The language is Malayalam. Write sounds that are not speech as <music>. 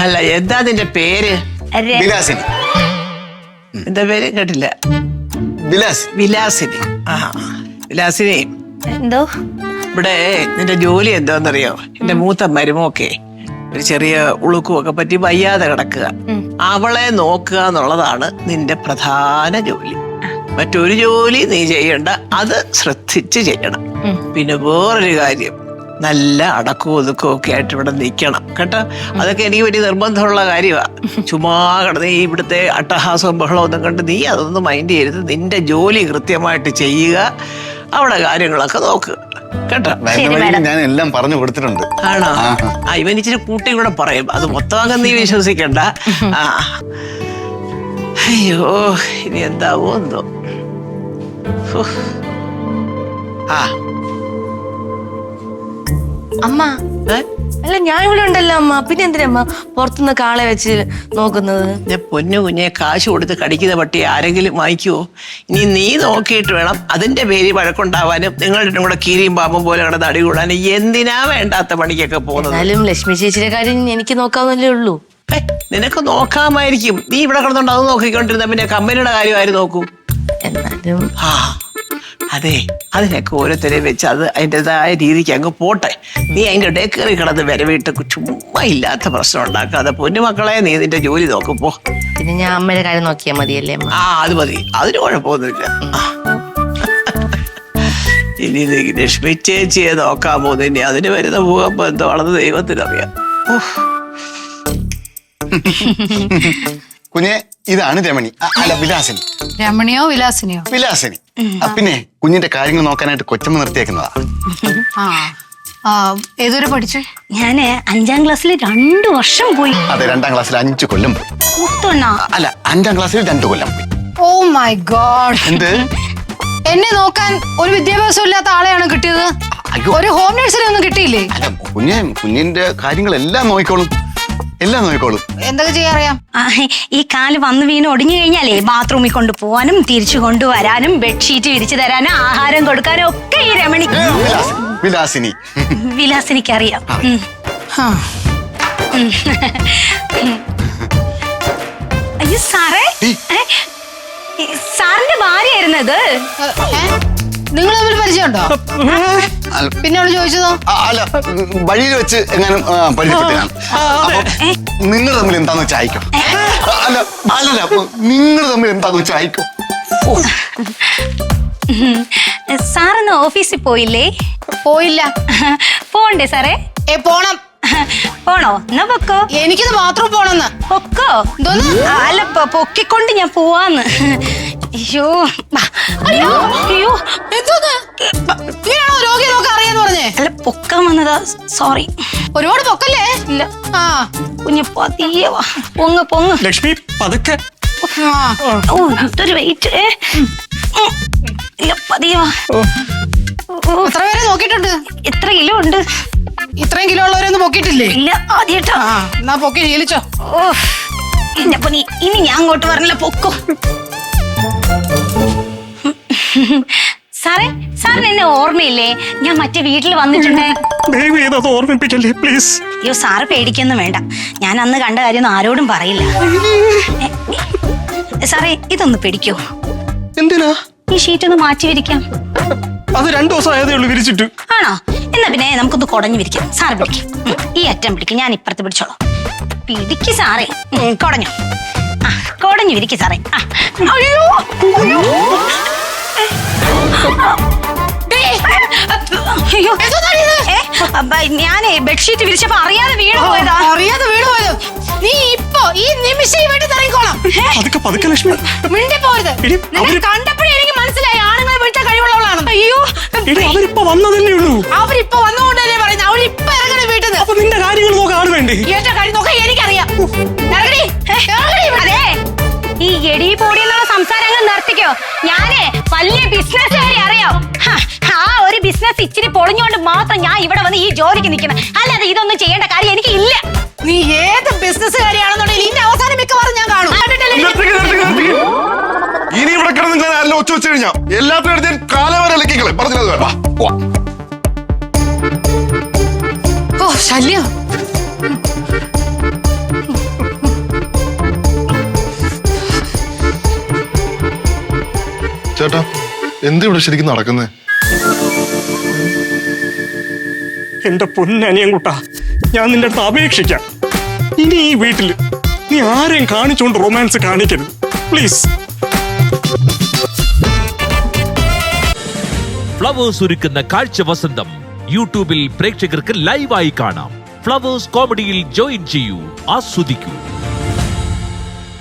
അല്ല എന്താ നിന്റെ പേര്? ര- വിലാസിനി. എന്താ പേര്? കേട്ടില്ല. വിലാസ്. വിലാസിനി. ആ വിലാസിനി. എന്തോ? ഇവിടെ നിന്റെ ജോലി എന്താന്നറിയോ എന്റെ മൂത്ത മരുമോക്കെ ഒരു ചെറിയ ഉളുക്കുമൊക്കെ പറ്റി വയ്യാതെ കിടക്കുക. അവളെ നോക്കുക എന്നുള്ളതാണ് നിന്റെ പ്രധാന ജോലി. മറ്റൊരു ജോലി നീ ചെയ്യണ്ട. അത് ശ്രദ്ധിച്ച് ചെയ്യണം. പിന്നെ വേറൊരു കാര്യം. നല്ല അടക്കവും ഒതുക്കവും ഒക്കെ ആയിട്ട് ഇവിടെ നിൽക്കണം കേട്ടോ? അതൊക്കെ എനിക്ക് വലിയ നിർബന്ധമുള്ള കാര്യമാണ് ചുമ്മാ കിടന്ന് ഈ ഇവിടുത്തെ അട്ടഹാസവും ബഹളവും ഒന്നും കണ്ട് നീ അതൊന്നും മൈൻഡ് ചെയ്യരുത്. നിന്റെ ജോലി കൃത്യമായിട്ട് ചെയ്യുക. അവിടെ കാര്യങ്ങളൊക്കെ നോക്കുക കേട്ടോ? ഞാൻ എല്ലാം പറഞ്ഞു കൊടുത്തിട്ടുണ്ട്. ആണോ? ആ ഇവൻ ഇച്ചിരി കൂട്ടി കൂടെ പറയും. അത് മൊത്തം നീ വിശ്വസിക്കണ്ട. ആ. അയ്യോ ഇനി എന്താവോ എന്തോ. അമ്മ. അല്ല ഞാൻ ഇവിടെ ഉണ്ടല്ലോ അമ്മ. പിന്നെ എന്തിനാ അമ്മ പുറത്തുനിന്ന് കാളെ വെച്ച് നോക്കുന്നത്? പൊന്നു കുഞ്ഞെ കാശ് കൊടുത്ത് കടിക്കുന്ന പട്ടി ആരെങ്കിലും വാങ്ങിക്കുവോ? ഇനി നീ നോക്കിയിട്ട് വേണം അതിന്റെ പേര് വഴക്കുണ്ടാവാനും നിങ്ങളുടെ കൂടെ കീരിയും പാമ്പും പോലെ കിടന്ന് അടി കൂടാനും. എന്തിനാ വേണ്ടാത്ത പണിക്കൊക്കെ പോകുന്നത്? എന്നാലും ലക്ഷ്മി ചേച്ചിയുടെ കാര്യം എനിക്ക് നോക്കാവുന്നല്ലേ ഉള്ളൂ. നിനക്ക് നോക്കാമായിരിക്കും. നീ ഇവിടെ കിടന്നുണ്ട് അത് നോക്കിക്കൊണ്ടിരുന്ന പിന്നെ കമ്പനിയുടെ കാര്യം ആര് നോക്കൂ? എന്നാലും ആ. അതെ അതിനൊക്കെ ഓരോരുത്തരെ വെച്ച് അത് അതിന്റെതായ രീതിക്ക് അങ്ങ് പോട്ടെ. നീ അതിന്റെ ഇടയിൽ കയറി കിടന്ന് വരവിട്ട് ചുമ്മാ ഇല്ലാത്ത പ്രശ്നം ഉണ്ടാക്കാതെ പൊന്നുമക്കളെ നീ നിന്റെ ജോലി നോക്കുമ്പോ പിന്നെ ഞാൻ അമ്മയുടെ കാര്യം നോക്കിയാൽ മതിയല്ലേ ആ അത് മതി. അതിന് കുഴപ്പമൊന്നുമില്ല. ഇനി ലക്ഷ്മി ചേച്ചിയെ നോക്കാൻ പോകുന്നു. ഇനി അതിന് വരുന്ന ഭൂകമ്പം എന്താണെന്ന് ദൈവത്തിനറിയാം. ഉഫ്. <laughs> കുഞ്ഞെ ഇതാണ് രമണി. ആ, അല്ല വിലാസിനി. രമണിയോ വിലാസിനിയോ? വിലാസിനി. ആ, പിന്നെ കുഞ്ഞിന്റെ കാര്യങ്ങൾ നോക്കാനായിട്ട് കൊച്ചമ്മ നിർത്തിയേക്കുന്നതാ. ആ. ആ ഏതുവരെ പഠിച്ചേ? ഞാൻ അഞ്ചാം ക്ലാസ്സിൽ രണ്ടു വർഷം പോയി. അതെ രണ്ടാം ക്ലാസ്സിൽ അഞ്ചു കൊല്ലം പോയി. മുത്തൊണ്ണ. അല്ല അഞ്ചാം ക്ലാസ്സിൽ രണ്ടു കൊല്ലം പോയി. Oh my god. എന്ത്? എന്നെ നോക്കാൻ ഒരു വിദ്യാഭ്യാസം ഇല്ലാത്ത ആളെയാണ് കിട്ടിയത്. അയ്യോ. ഒരു ഹോം നേഴ്സിനെ ഒന്നും കിട്ടിയില്ലേ? അല്ല കുഞ്ഞെ കുഞ്ഞിന്റെ കാര്യങ്ങളെല്ലാം നോക്കിക്കോളും. എല്ലാം നോക്കിക്കോളും. എന്തൊക്കെ ചെയ്യാൻ അറിയാം? ആ, ഈ കാൽ വന്ന് വീണ് ഒടിഞ്ഞു കഴിഞ്ഞാലേ ബാത്റൂമിൽ കൊണ്ട് പോവാനും തിരിച്ചു കൊണ്ടുവരാനും ബെഡ്ഷീറ്റ് വിരിച്ചു തരാനും ആഹാരം കൊടുക്കാനും ഒക്കെ ഈ രമണി വിലാസിനി വിലാസിനി. വിലാസിനിക്ക് അറിയാം ഉം. അയ്യോ സാറേ. ഈ. ഏ? ഈ സാറിന്റെ ഭാര്യയായിരുന്നത് ഇത് നിങ്ങൾ തമ്മിൽ പരിചയമുണ്ടോ? പിന്നെ അവൾ ചോദിച്ചതോ? അല്ല. വഴിയിൽ വെച്ച് എങ്ങാനും ആ, പരിചയപ്പെട്ടതാണ് നിങ്ങൾ തമ്മിൽ എന്താന്ന് വെച്ചാൽ അയക്കും? അല്ല അല്ലല്ല. നിങ്ങൾ തമ്മിൽ എന്താന്ന് വെച്ചാൽ അയക്കും? സാറിന്ന് ഓഫീസിൽ പോയില്ലേ? പോയില്ല. പോണ്ടേ സാറേ? ഏ പോണം. പോണോ? എന്നാ പൊക്കോ. എനിക്കിത് മാത്രം പോണെന്ന്. പൊക്കോ? അല്ല പൊക്കിക്കൊണ്ട് ഞാൻ പോവാന്ന്. അയ്യോ. അയ്യോ. അയ്യോ എന്തോന്ന് നീയാണോ രോഗിയെ പറഞ്ഞേ അല്ല പൊക്കം വന്നതാ സോറി ഒരുപാട് പൊക്കല്ലേ? ഇല്ല. ആ. കുഞ്ഞു പതിയെ വാ. പൊങ്ങ് പൊങ്ങ്. ലക്ഷ്മി പതുക്കെ. ആ. ഓ ഇതൊരു വെയിറ്റ് ഇല്ല പതിയെ വാ. ഓ, എത്ര പേരെ നോക്കിയിട്ടുണ്ട്? എത്ര കിലോ ഉണ്ട്? ഇത്രയും കിലോ ഉള്ളവരൊന്നും പൊക്കിയിട്ടില്ലേ? ഇല്ല ആദ്യട്ടാ ആ എന്നാ പൊക്കി ശീലിച്ചോ. ഓ. പൊന്നി ഇനി ഞാൻ അങ്ങോട്ട് പറഞ്ഞില്ല പൊക്കോ. സാറേ സാറിന് എന്നെ ഓർമ്മയില്ലേ? ഞാൻ മറ്റേ വീട്ടിൽ വന്നിട്ടുണ്ട്. ദയവ് ചെയ്ത് അത് ഓർമ്മിപ്പിക്കല്ലേ പ്ലീസ്. അയ്യോ സാറ് പേടിക്കൊന്നും വേണ്ട. ഞാൻ അന്ന് കണ്ട കാര്യം ആരോടും പറയില്ല. സാറേ ഇതൊന്ന് പിടിക്കോ. എന്തിനാ? ഈ ഷീറ്റ് ഒന്ന് മാറ്റി വിരിക്കാം. അത് രണ്ടു ദിവസം ആയതേ ഉള്ളൂ വിരിച്ചിട്ട്. ആണോ? എന്നാ പിന്നെ നമുക്കൊന്ന് കുടഞ്ഞു വിരിക്കാം. സാറ് പിടിക്കും. ഈ അറ്റം പിടിക്കും. ഞാൻ ഇപ്പുറത്ത് പിടിച്ചോളാം. പിടിക്ക് സാറേ. കുടഞ്ഞു. ആ കുടഞ്ഞു വിരിക്ക് സാറേ. ആ അയ്യോ അയ്യോ. അയ്യോ. ഏ, അപ്പ ഞാനേ ബെഡ്ഷീറ്റ് വിരിച്ചപ്പോ അറിയാതെ വീണ് പോയതാ. അറിയാതെ വീട് പോയത്. നീ ഇപ്പൊ ഈ നിമിഷം ഇവിടെ ഇറങ്ങിക്കോളാം പതുക്കെ പതുക്കെ ലക്ഷ്മി. മിണ്ടി പോരുത് എടി, നിന്നെ അവര്- കണ്ടപ്പോഴേ എനിക്ക് മനസ്സിലായി ആണുങ്ങൾ വിളിച്ച കഴിവുള്ളവളാണ് അയ്യോ. എടി അവരിപ്പോ വന്നതല്ലേ ഉള്ളൂ. അവരിപ്പൊ വന്നുകൊണ്ടല്ലേ പറയുന്നത് അവരിപ്പൊ ഇറങ്ങണ വീട്ടിൽ നിന്ന് അപ്പൊ നിന്റെ കാര്യങ്ങൾ നോക്കാൻ ആൾ വേണ്ടേ? ഏറ്റവും കാര്യം നോക്കാൻ എനിക്കറിയാം. ഇറങ്ങടി. അതെ. ഈ എടി പൊടി എന്നുള്ള സംസാരം അങ്ങ് നിർത്തിക്കോ. ഞാനേ വലിയ ബിസിനസ്സുകാരെ അറിയാം. ആ ഒരു ബിസിനസ് ഇച്ചിരി പൊളിഞ്ഞുകൊണ്ട് മാത്രം ഞാൻ ഇവിടെ വന്ന് ഈ ജോലിക്ക് നിൽക്കുന്നത് അല്ലാതെ ഇതൊന്നും ചെയ്യേണ്ട കാര്യം എനിക്ക് ഇല്ല നീ ഏത് ബിസിനസ്സുകാരിയാണെന്നുണ്ടെങ്കിൽ ഇതിന്റെ അവസാനം മിക്കവാറും ഞാൻ കാണും. നിർത്തിക്ക്, നിർത്തിക്ക്, നിർത്തിക്ക്. ഇനി ഇവിടെ കിടന്ന് ഞാൻ അല്ല ഒച്ച വെച്ച് കഴിഞ്ഞാ എല്ലാത്തിനും എടുത്ത് ഞാൻ കാലവരെ ഇളക്കിക്കളെ. പറഞ്ഞത് വേണ്ട. ഓ ശല്യം. ചേട്ടാ എന്ത് ഇവിടെ ശരിക്കും നടക്കുന്നേ? എന്റെ പൊന്നനിയൻകുട്ടാ ഞാൻ നിന്റെ അടുത്ത് അപേക്ഷിക്കാം. ഇനി ഈ വീട്ടിൽ നീ ആരെയും കാണിച്ചുകൊണ്ട് റൊമാൻസ് കാണിക്കരുത്. പ്ലീസ് ഫ്ലവേഴ്സ് ഒരുക്കുന്ന കാഴ്ച വസന്തം യൂട്യൂബിൽ പ്രേക്ഷകർക്ക് ലൈവായി കാണാം. ഫ്ലവേഴ്സ് കോമഡിയിൽ ജോയിൻ ചെയ്യൂ ആസ്വദിക്കൂ.